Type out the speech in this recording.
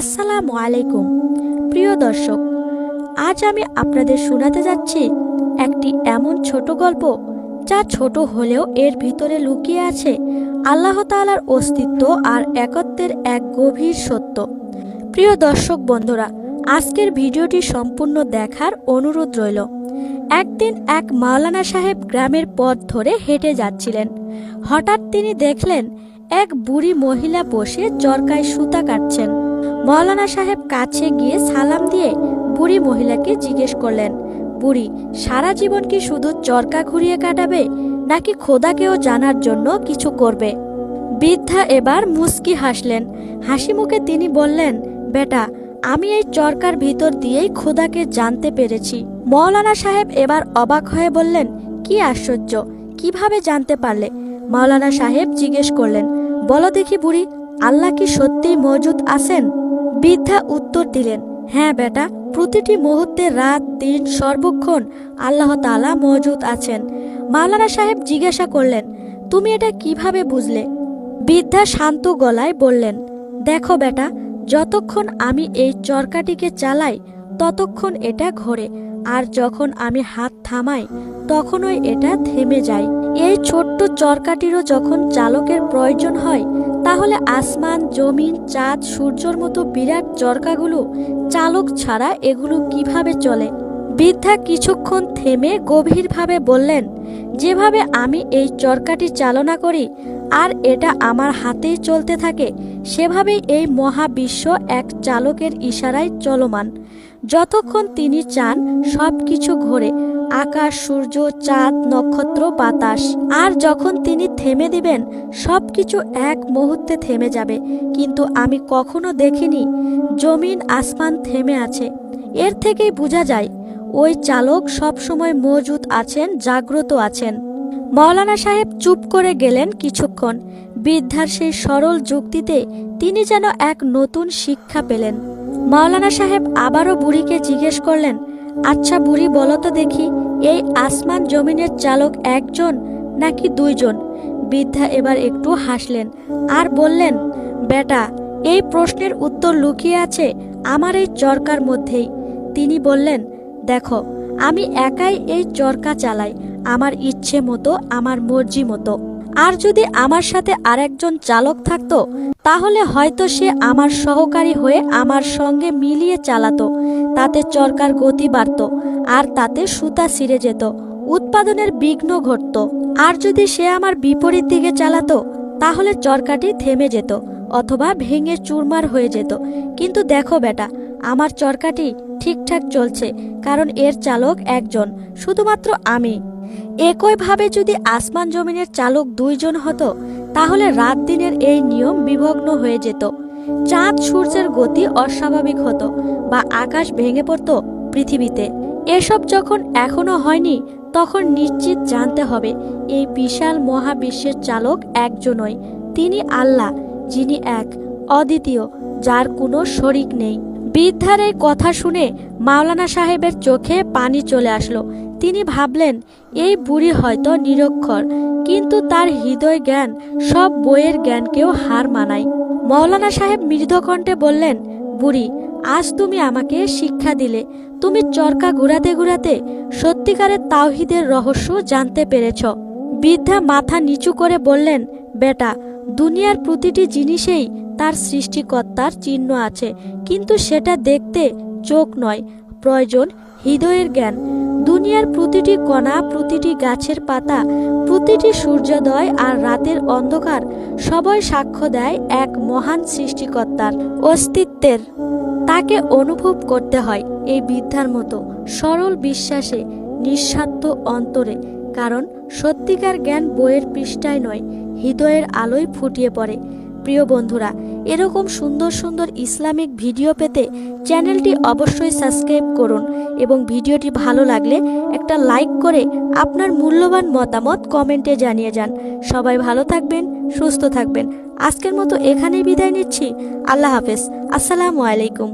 আসসালামু আলাইকুম। প্রিয় দর্শক, আজ আমি আপনাদের শোনাতে যাচ্ছি একটি এমন ছোট গল্প যা ছোট হলেও এর ভিতরে লুকিয়ে আছে আল্লাহ তাআলার অস্তিত্ব আর একত্বের এক গভীর সত্য। প্রিয় দর্শক বন্ধুরা, আজকের ভিডিওটি সম্পূর্ণ দেখার অনুরোধ রইল। একদিন এক মাওলানা সাহেব গ্রামের পথ ধরে হেঁটে যাচ্ছিলেন। হঠাৎ তিনি দেখলেন এক বুড়ি মহিলা বসে চরকায় সুতা কাটছেন। মৌলানা সাহেব কাছে গিয়ে সালাম দিয়ে বুড়ি মহিলাকে জিজ্ঞেস করলেন, বুড়ি, সারা জীবন কি শুধু চরকা ঘুরিয়ে কাটাবে, নাকি খোদাকেও জানার জন্য কিছু করবে? বৃদ্ধা এবার মুস্কি হাসলেন। হাসি মুখে তিনি বললেন, বেটা, আমি এই চরকার ভিতর দিয়েই খোদাকে জানতে পেরেছি। মৌলানা সাহেব এবার অবাক হয়ে বললেন, কি আশ্চর্য, কীভাবে জানতে পারলে? মাওলানা সাহেব জিজ্ঞেস করলেন, বলো দেখি বুড়ি, আল্লাহ কি সত্যিই মজুদ আছেন? বৃদ্ধা উত্তর দিলেন হ্যাঁ বেটা, প্রতিটি মুহূর্তে রাত, দিন, সর্বক্ষণ আল্লাহ তালা মজুদ আছেন। মালানা সাহেব জিজ্ঞাসা করলেন, তুমি এটা কীভাবে বুঝলে? বৃদ্ধা শান্ত গলায় বললেন, দেখো বেটা, যতক্ষণ আমি এই চরকাটিকে চালাই, ততক্ষণ এটা ঘোরে। আর যখন আমি হাত থামাই, তখনই এটা থেমে যায়। এই ছোট্ট চরকাটিরও যখন চালকের প্রয়োজন হয়, তাহলে আসমান, জমিন, চাঁদ, সূর্যর মতো বিরাট চরকাগুলো চালক ছাড়া এগুলো কীভাবে চলে? বৃদ্ধা কিছুক্ষণ থেমে গভীরভাবে বললেন, যেভাবে আমি এই চরকাটি চালনা করি, আর এটা আমার হাতেই চলতে থাকে, সেভাবেই এই মহাবিশ্ব এক চালকের ইশারায় চলমান। যতক্ষণ তিনি চান সব কিছু ঘোরে, আকাশ, সূর্য, চাঁদ, নক্ষত্র, বাতাস। আর যখন তিনি থেমে দিবেন সব কিছু এক মুহূর্তে থেমে যাবে। কিন্তু আমি কখনো দেখিনি, জমিন আসমান থেমে আছে। এর থেকেই বোঝা যায়, ওই চালক সবসময় মজুদ আছেন, জাগ্রত আছেন। মৌলানা সাহেব চুপ করে গেলেন কিছুক্ষণ। বৃদ্ধার সেই সরল যুক্তিতে তিনি যেন এক নতুন শিক্ষা পেলেন। মাওলানা সাহেব আবারও বুড়িকে জিজ্ঞেস করলেন আচ্ছা বুড়ি, বলো তো দেখি, এই আসমান জমিনের চালক একজন নাকি দুইজন? বৃদ্ধা এবার একটু হাসলেন আর বললেন, বেটা, এই প্রশ্নের উত্তর লুকিয়ে আছে আমার এই চরকার মধ্যেই। তিনি বললেন, দেখো, আমি একাই এই চরকা চালাই, আমার ইচ্ছে মতো, আমার মর্জি মতো। আর যদি আমার সাথে আরেকজন চালক থাকতো, তাহলে হয়তো সে আমার সহকারী হয়ে আমার সঙ্গে মিলিয়ে চালাতো। তাতে চরকার গতি বাড়ত, আর তাতে সুতা ছিঁড়ে যেত, উৎপাদনের বিঘ্ন ঘটত। আর যদি সে আমার বিপরীত দিকে চালাতো, তাহলে চরকাটি থেমে যেত, অথবা ভেঙে চুরমার হয়ে যেত। কিন্তু দেখো বেটা, আমার চরকাটি ঠিকঠাক চলছে, কারণ এর চালক একজন, শুধুমাত্র আমি। একইভাবে যদি আসমান জমিনের চালক দুইজন হতো, তাহলে রাত দিনের এই নিয়ম বিভগ্ন হয়ে যেত। চাঁদ সূর্যের গতি অস্বাভাবিক হতো বা আকাশ ভেঙে পড়তো পৃথিবীতে। এসব যখন এখনও হয়নি, তখন নিশ্চিত জানতে হবে, এই বিশাল মহাবিশ্বের চালক একজনই। তিনি আল্লাহ, যিনি এক, অদ্বিতীয়, যার কোনো শরিক নেই। বৃদ্ধার এই কথা শুনে মাওলানা সাহেবের চোখে পানি চলে আসলো। তিনি ভাবলেন, এই বুড়ি হয়তো নিরক্ষর, কিন্তু তার হৃদয় জ্ঞান, সব বইয়ের জ্ঞানকেও হার মানায়। মৌলানা সাহেব মৃদ কণ্ঠে বললেন, বুড়ি, আজ তুমি আমাকে শিক্ষা দিলে। তুমি চরকা ঘুরাতে ঘুরাতে সত্যিকারের তাওহিদের রহস্য জানতে পেরেছ। বৃদ্ধা মাথা নিচু করে বললেন, বেটা, দুনিয়ার প্রতিটি জিনিসেই তার সৃষ্টিকর্তার চিহ্ন আছে, কিন্তু সেটা দেখতে চোখ নয়, প্রয়োজন হৃদয়ের জ্ঞান। দুনিয়ার প্রতিটি কণা, প্রতিটি গাছের পাতা, প্রতিটি সূর্যোদয় আর রাতের অন্ধকার সবাই সাক্ষ্য দেয় এক মহান সৃষ্টিকর্তার অস্তিত্বের। তাকে অনুভব করতে হয় এই বিদ্যার মতো সরল বিশ্বাসে, নিঃস্বার্থ অন্তরে। কারণ সত্যিকার জ্ঞান বইয়ের পৃষ্ঠায় নয়, হৃদয়ের আলোয় ফুটিয়ে পড়ে। প্রিয় বন্ধুরা, এরকম সুন্দর সুন্দর ইসলামিক ভিডিও পেতে চ্যানেলটি অবশ্যই সাবস্ক্রাইব করুন এবং ভিডিওটি ভালো লাগলে একটা লাইক করে আপনার মূল্যবান মতামত কমেন্টে জানিয়ে যান। সবাই ভালো থাকবেন, সুস্থ থাকবেন। আজকের মতো এখানেই বিদায় নিচ্ছি। আল্লাহ হাফেজ। আসসালামু আলাইকুম।